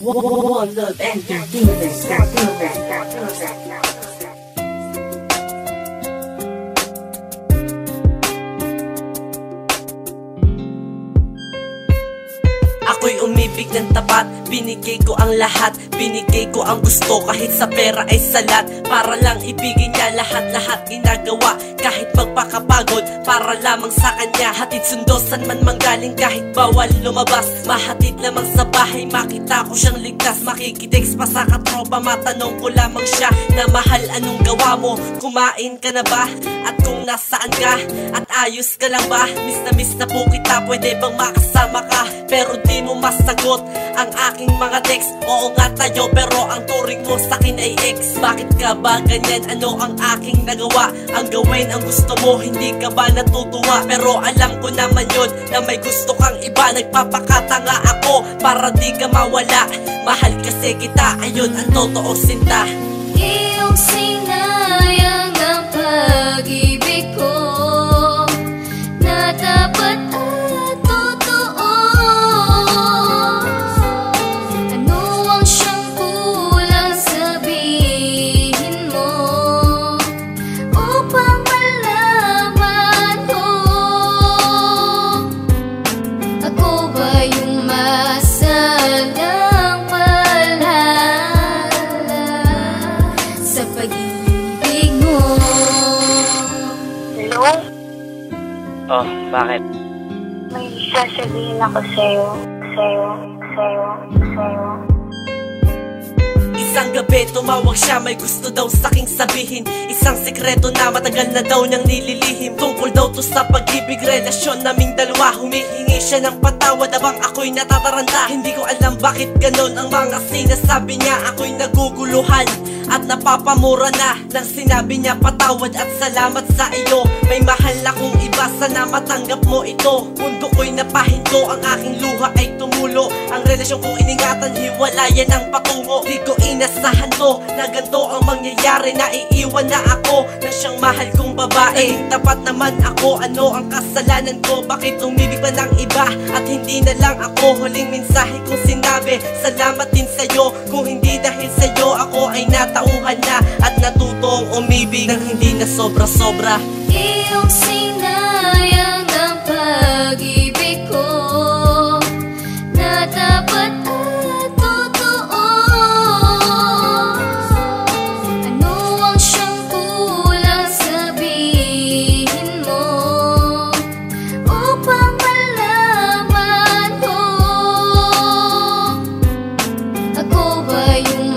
One Love Entertainment. Umibig ng tapat Binigay ko ang lahat Binigay ko ang gusto Kahit sa pera ay salat Para lang ibigay niya lahat-lahat ginagawa Kahit magpakapagod Para lamang sa kanya Hatid sundo san man manggaling Kahit bawal lumabas Mahatid lamang sa bahay Makita ko siyang ligtas Makikitext pa sa katropa Matanong ko lamang siya Na mahal anong gawa mo Kumain ka na ba? At kung nasaan ka? At ayos ka lang ba? Miss na miss na po kita Pwede bang makasama ka? Pero di mo masagot ang aking mga text Oo nga tayo pero ang turing mo sa akin ay ex Bakit ka ba ganyan? Ano ang aking nagawa? Ang gawin ang gusto mo Hindi ka ba natutuwa? Pero alam ko naman yun Na may gusto kang iba Nagpapakatanga ako Para di ka mawala Mahal kasi kita Ayun ang totoo sinta Iyong sinayang ang pag-ibig Hello? Oh, bakit? May sasabihin ako sa'yo. Sa'yo. Sa'yo. Sa'yo. Isang gabi tumawag siya may gusto daw saking sabihin. Isang sekreto na matagal na daw niyang nililihim. Tungkol daw to sa pag-ibig relasyon naming dalawa. Humihingi siya ng patawad abang ako'y natataranta. Hindi ko alam bakit ganon ang mga sinasabi niya. Ako'y naguguluhan at napapamura na Nang sinabi niya patawad at salamat sa iyo. May mahal sana matanggap mo ito Mundo ko'y napahinto. Ang aking luha ay tumulo. Ang relasyon kong iningatan hiwalayan ang patungo. Di ko inasahan to na ganito ang mangyayari. Na iiwan na ako ng siyang mahal kong babae. Tapat naman ako ano ang kasalanan ko? Bakit umibig ba ng iba at hindi na lang ako? Huling mensahe kong sinabi Salamat din sa'yo. Kung hindi dahil sa'yo Ako ay natauhan na at natutong umibig. Nang hindi na sobra-sobra. Iyong you